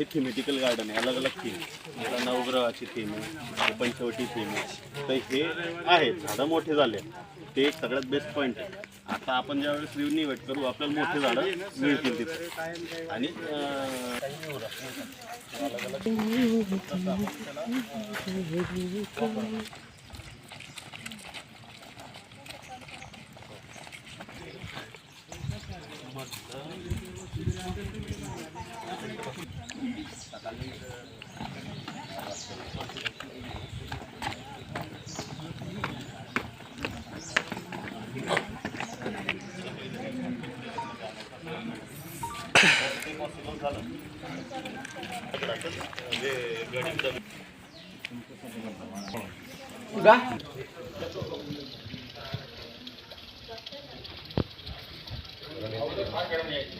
हे थिमेटिकल garden आहे अलग अलग थीम आता नवग्रहाची थीम आहे पंचवटी थीम आहे. तर हे आहे झाडं मोठे झाले ते एक सगळ्यात बेस्ट पॉईंट आहे. आता आपण ज्यावेळेस रिन्युवेट करू आपल्याला मोठे झाडं मिळतील तिथे. आणि अलग अलग Udah. Udah.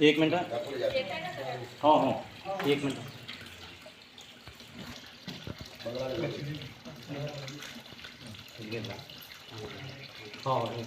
एक मिनट हाँ। हाँ एक मिनट। हाँ एक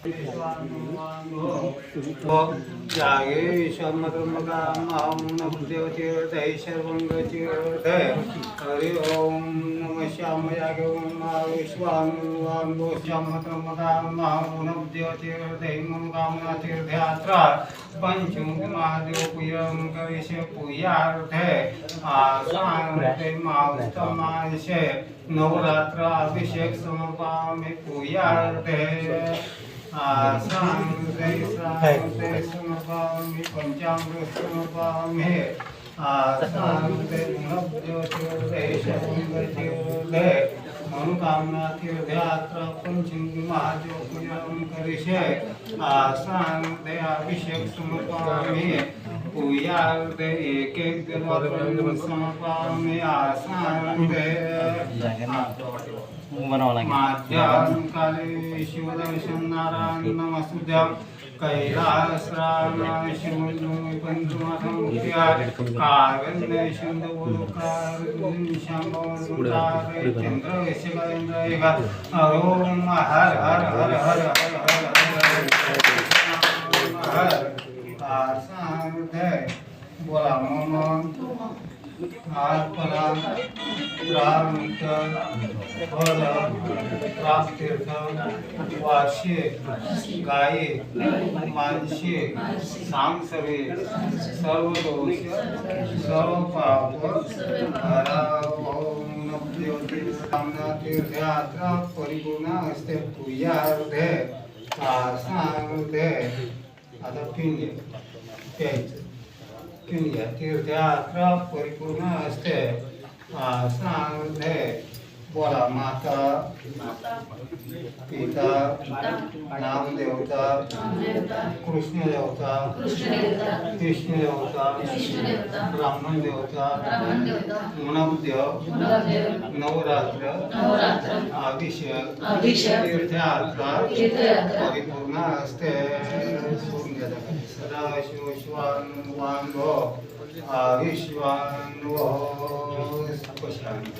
जागेशमकमकामहमनदेवतीर्थै सर्वङ्गतीर्थे हरि ॐ नमः श्यामयागे विश्वाङ्गोश्यामकमकामहमनदेवतीर्थै मम कामनातीर्थयात्रा पञ्चमुखमादेव पूयं कविश पूयार्थे आसान्ते मास्तमांशे नवरात्र अभिषेक समर्पामि पूयार्थे आसानुपामि पंचामृतपामि आसानुज्योतिर्देशोदय मनोकामना तीर्थयात्रा पंचमी महाजोपुजन करिष्य आसानुदयाभिषेक समर्पामि पूजार्दे एक एक दिन समर्पामि बनावं लागेल शिवदर्शन नारायण वासुद्या हर हर हर हर हर बोला आरपरा द्रामिक फल रामतीर्थ वाशे गाये मानशे सांसवे सर्व दोष सर्व पाप सामनातीर्थयात्रा परिपूर्ण असते पूजा हृदय सारसा हृदय आता पिंड प्यायचं तीर्थयात्रा परिपूर्ण असते। आसनार्धे बोला माता पिता नामदेवता कृष्ण देवता कृष्ण देवता ब्राह्मण देवता नवदेव नवरात्र अभिषेक तीर्थयात्रा परिपूर्ण सदाशिव शिवानुवांगो अविश्वानुवो स्पशांत